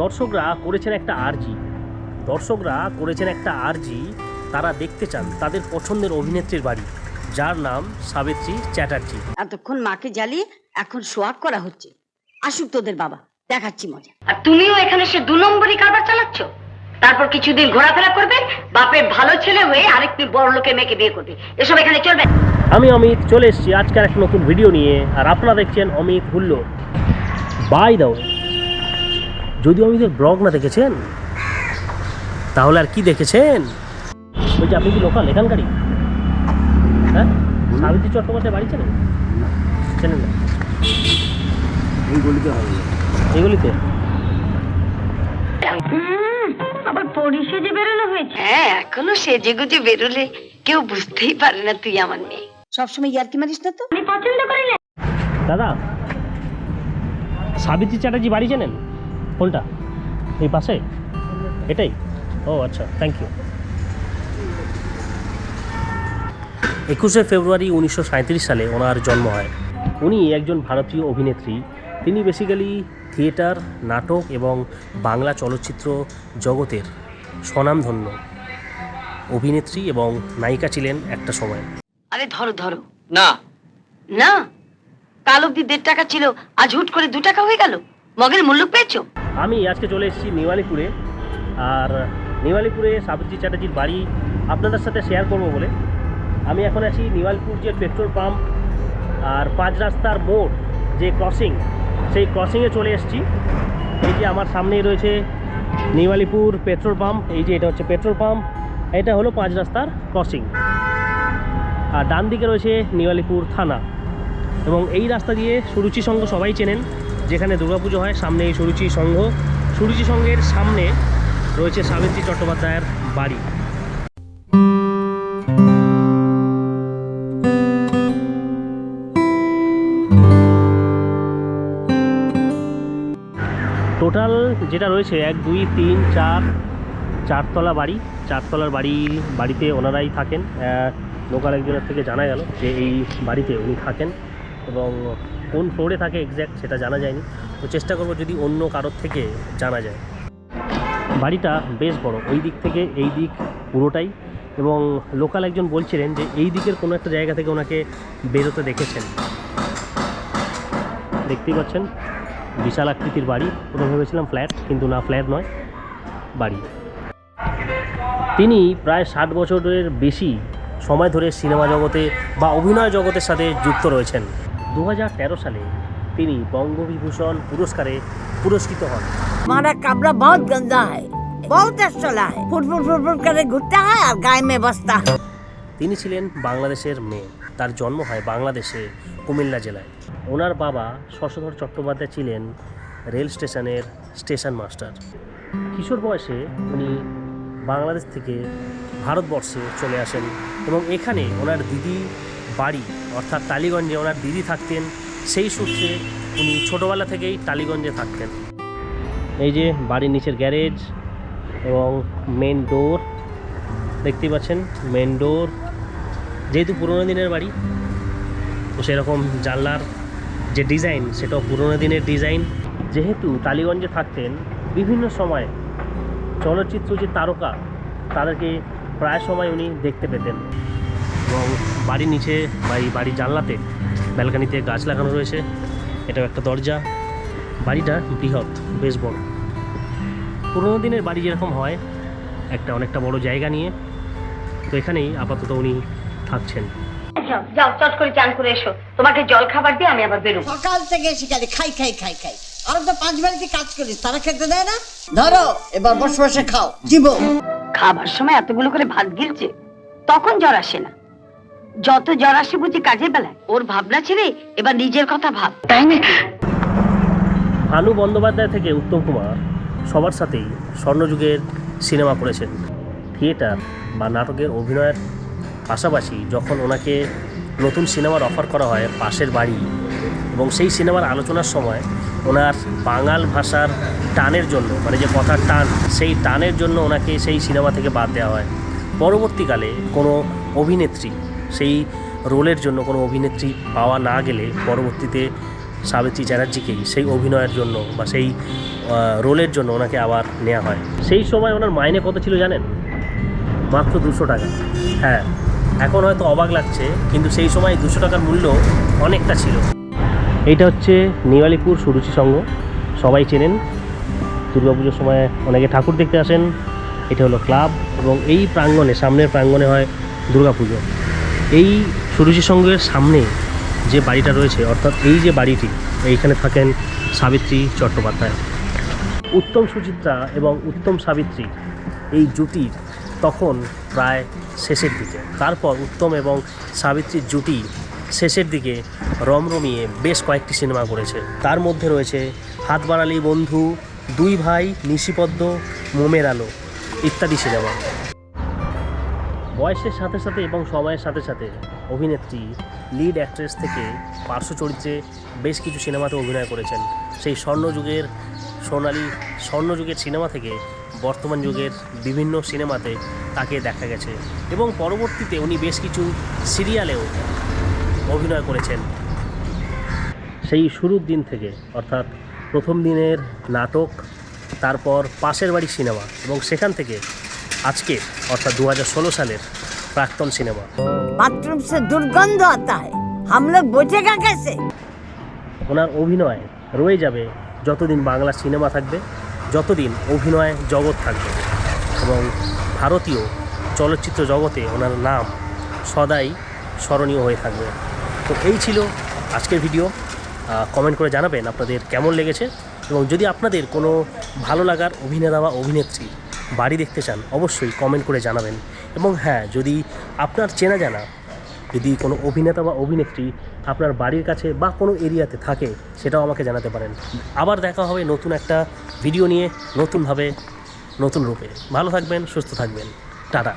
দর্শকরা করেছেন একটা আর্জি। দর্শকরা করেছেন একটা আর্জি তারা দেখতে চান তাদের পছন্দের অভিনেত্রীর বাড়ি যার নাম সাবিত্রী চ্যাটার্জি। এতক্ষণ মাকে জ্বালিয়ে এখন সোয়াগ করা হচ্ছে। আসুক তোদের বাবা দেখাচ্ছি মজা। আর তুমিও এখানে সে দু নম্বরই কারবার চালাচ্ছ? তারপর কিছুদিন ঘোরাফেরা করবে বাপের ভালো ছেলে হয়ে আরেকটি বড় লোকের মেয়েকে বিয়ে করবে। এসব এখানে চলবে। আমি অমিত চলে এসেছি আজকের একটা নতুন ভিডিও নিয়ে আর আপনারা দেখছেন অমিত হুল্লো বাই দাও যদি অমিতের ব্লগ না দেখেছেন তাহলে আর কি দেখেছেন? বলছি আপনি কি লোকাল? এখানকারই? হ্যাঁ? সাবিত্রী চট্টোপাধ্যায় বাড়ি চেনেন? চেনেন না? এই গলিতে হবে এগুলিতে আবার পরিষেজে বেরোনো হয়েছে। হ্যাঁ এখনও সেজে গুজে বেরোলে কেউ বুঝতেই পারে না তুই আমার মেয়ে। সবসময় ইয়ার্কি মারিস না তো? আমি পছন্দ করি না দাদা সাবিত্রী চ্যাটার্জি বাড়ি চেনেন? কোনটা এই পাশে? এটাই? ও আচ্ছা থ্যাংক ইউ একুশে ফেব্রুয়ারি উনিশশো সাঁইত্রিশ সালে ওনার জন্ম হয়। উনি একজন ভারতীয় অভিনেত্রী। তিনি বেসিক্যালি থিয়েটার নাটক এবং বাংলা চলচ্চিত্র জগতের স্বনামধন্য অভিনেত্রী এবং নায়িকা ছিলেন একটা সময়। আরে ধরো ধরো। না। না? কাল অব্দি দেড় টাকা ছিল আজ হুট করে দু টাকা হয়ে গেল। মগের মূল্য পেয়েছ? আমি আজকে চলে এসেছি নিওয়ালিপুরে। আর নিওয়ালিপুরে সাবিত্রী চ্যাটার্জির বাড়ি আপনাদের সাথে শেয়ার করব বলে। আমি এখন আছি নিওয়ালিপুর যে পেট্রোল পাম্প আর পাঁচ রাস্তার মোড় যে ক্রসিং সেই ক্রসিংয়ে চলে এসেছি। এই যে আমার সামনেই রয়েছে নিওয়ালিপুর পেট্রোল পাম্প এই যে এটা হচ্ছে পেট্রোল পাম্প এটা হলো পাঁচ রাস্তার ক্রসিং আর ডান দিকে রয়েছে নিওয়ালিপুর থানা। এবং এই রাস্তা দিয়ে সুরুচি সংঘ সবাই চেনেন। যেখানে দুর্গাপুজো হয়, সামনে এই সুরুচি সংঘ। সুরুচি সংঘের সামনে রয়েছে সাবিত্রী চট্টোপাধ্যায়ের বাড়ি। টোটাল যেটা রয়েছে, এক, দুই, তিন, চার, চারতলা বাড়ি। চারতলার বাড়ি, বাড়িতে ওনারাই থাকেন। লোকাল একজনের থেকে জানা গেল যে এই বাড়িতে উনি থাকেন। এবং কোন ফ্লোরে থাকে এক্স্যাক্ট সেটা জানা যায়নি। তো চেষ্টা করব যদি অন্য কারোর থেকে জানা যায়। বাড়িটা বেশ বড়, ওই দিক থেকে এই দিক পুরোটাই। এবং লোকাল একজন বলছিলেন যে এই দিকের কোনো একটা জায়গা থেকে ওনাকে বেরোতে দেখেছেন। দেখতেই পাচ্ছেন, বিশাল আকৃতির বাড়ি। প্রথমে ভেবেছিলাম ফ্ল্যাট কিন্তু না ফ্ল্যাট নয়, বাড়ি। তিনি প্রায় ষাট বছরের বেশি সময় ধরে সিনেমা জগতে বা অভিনয় জগতের সাথে যুক্ত রয়েছেন। দু সালে তিনি বঙ্গবিভূষণ পুরস্কারে পুরস্কৃত হন हमारा कपड़ा बहुत गंदा है बहुत अच्छा है फुटफुट फुटफुट करे घुटता है और गाय में बसता है তিনি ছিলেন বাংলাদেশের মেয়ে তার জন্ম হয় বাংলাদেশে কুমিল্লা জেলায় ওনার বাবা শশধর চট্টোপাধ্যায় ছিলেন রেল স্টেশনের স্টেশন মাস্টার কিশোর বয়সে উনি বাংলাদেশ থেকে ভারতবর্ষে চলে আসেন এবং এখানে ওনার দিদি বাড়ি, অর্থাৎ টালিগঞ্জে ওনার দিদি থাকতেন, সেই সূত্রে উনি ছোটোবেলা থেকেই টালিগঞ্জে থাকতেন। এই যে বাড়ির নিচের গ্যারেজ এবং মেন ডোর দেখতেই পাচ্ছেন মেন ডোর যেহেতু পুরোনো দিনের বাড়ি, তো সেরকম জানলার যে ডিজাইন সেটাও পুরোনো দিনের ডিজাইন যেহেতু টালিগঞ্জে থাকতেন, বিভিন্ন সময় চলচ্চিত্র যে তারকা, তাদেরকে প্রায় সময় উনি দেখতে পেতেন। এবং বাড়ির নিচে বা এই বাড়ির জানলাতে ব্যালকানিতে গাছ লাগানো রয়েছে। এটাও একটা দরজা। বাড়িটা বৃহৎ বেশ বড়। পুরোনো দিনের বাড়ি যেরকম হয় একটা অনেকটা বড় জায়গা নিয়ে। তো এখানেই আপাতত উনি থাকছেন। যাও যাও চট করে চান করে এসো। তোমাকে জল খাবার দিয়ে আমি আবার বেরোবো। সকাল থেকে শিকারি খাই খাই খাই খাই। আর তো পাঁচ বাড়িতে কাজ করিস তারা খেতে দেয় না? ধরো এবার বসে বসে খাও। জীবন। খাবার সময় এতগুলো করে ভাত গিলছে তখন জ্বর আসে না। যত জ্বর আসে বুঝি কাজের বেলায় ওর ভাবনা ছেড়ে এবার নিজের কথা ভাব। তাই নাকি? ভানু বন্দ্যোপাধ্যায় থেকে উত্তম কুমার সবার সাথেই স্বর্ণযুগের সিনেমা করেছেন। থিয়েটার বা নাটকের অভিনয়ের পাশাপাশি যখন ওনাকে নতুন সিনেমার অফার করা হয় পাশের বাড়ি এবং সেই সিনেমার আলোচনার সময় ওনার বাঙাল ভাষার টানের জন্য মানে যে কথার টান সেই টানের জন্য ওনাকে সেই সিনেমা থেকে বাদ দেওয়া হয়। পরবর্তীকালে কোনো অভিনেত্রী সেই রোলের জন্য কোনো অভিনেত্রী পাওয়া না গেলে পরবর্তীতে সাবিত্রী চ্যাটার্জিকেই সেই অভিনয়ের জন্য বা সেই রোলের জন্য ওনাকে আবার নেওয়া হয়। সেই সময় ওনার মাইনে কত ছিল জানেন? মাত্র দুশো টাকা। হ্যাঁ এখন হয়তো অবাক লাগছে, কিন্তু সেই সময় দুশো টাকার মূল্য অনেকটা ছিল। এইটা হচ্ছে নিওয়ালিপুর সুরুচি সংঘ। সবাই চেনেন। দুর্গাপুজোর সময় অনেকে ঠাকুর দেখতে আসেন। এটা হলো ক্লাব এবং এই প্রাঙ্গণে, সামনের প্রাঙ্গণে হয় দুর্গাপুজো। এই সুরুচি সংঘের সামনে যে বাড়িটা রয়েছে, অর্থাৎ এই যে বাড়িটি, এইখানে থাকেন সাবিত্রী চট্টোপাধ্যায়। উত্তম সুচিত্রা এবং উত্তম সাবিত্রী এই জুটির তখন প্রায় শেষের দিকে। তারপর উত্তম এবং সাবিত্রীর জুটি শেষের দিকে রমরমিয়ে বেশ কয়েকটি সিনেমা করেছে। তার মধ্যে রয়েছে হাত বাড়ালি বন্ধু, দুই ভাই নিশিপদ্ম, মোমের আলো ইত্যাদি সিনেমা। বয়সের সাথে সাথে এবং সময়ের সাথে সাথে অভিনেত্রী লিড অ্যাক্ট্রেস থেকে পার্শ্ব চরিত্রে বেশ কিছু সিনেমাতে অভিনয় করেছেন। সেই স্বর্ণযুগের সোনালি স্বর্ণযুগের সিনেমা থেকে বর্তমান যুগের বিভিন্ন সিনেমাতে তাকে দেখা গেছে এবং পরবর্তীতে উনি বেশ কিছু সিরিয়ালেও অভিনয় করেছেন। সেই শুরুর দিন থেকে, অর্থাৎ প্রথম দিনের নাটক, তারপর পাশের বাড়ি সিনেমা এবং সেখান থেকে আজকে অর্থাৎ দু হাজার ষোলো সালের প্রাক্তন সিনেমা। বাথরুম সে দুর্গন্ধ আতা হয় হাম লোগ বসেগা কেসে ওনার অভিনয় রয়ে যাবে যতদিন বাংলা সিনেমা থাকবে যতদিন অভিনয় জগৎ থাকবে। এবং ভারতীয় চলচ্চিত্র জগতে ওনার নাম সদাই স্মরণীয় হয়ে থাকবে। তো এই ছিল আজকের ভিডিও। কমেন্ট করে জানাবেন আপনাদের কেমন লেগেছে। এবং যদি আপনাদের কোনো ভালো লাগার অভিনেতা বা অভিনেত্রী বাড়ি দেখতে চান, অবশ্যই কমেন্ট করে জানাবেন। এবং হ্যাঁ যদি আপনার চেনা জানা, যদি কোনো অভিনেতা বা অভিনেত্রী আপনার বাড়ির কাছে বা কোনো এরিয়াতে থাকে, সেটাও আমাকে জানাতে পারেন। আবার দেখা হবে নতুন একটা ভিডিও নিয়ে, নতুনভাবে, নতুন রূপে। ভালো থাকবেন, সুস্থ থাকবেন। টাটা।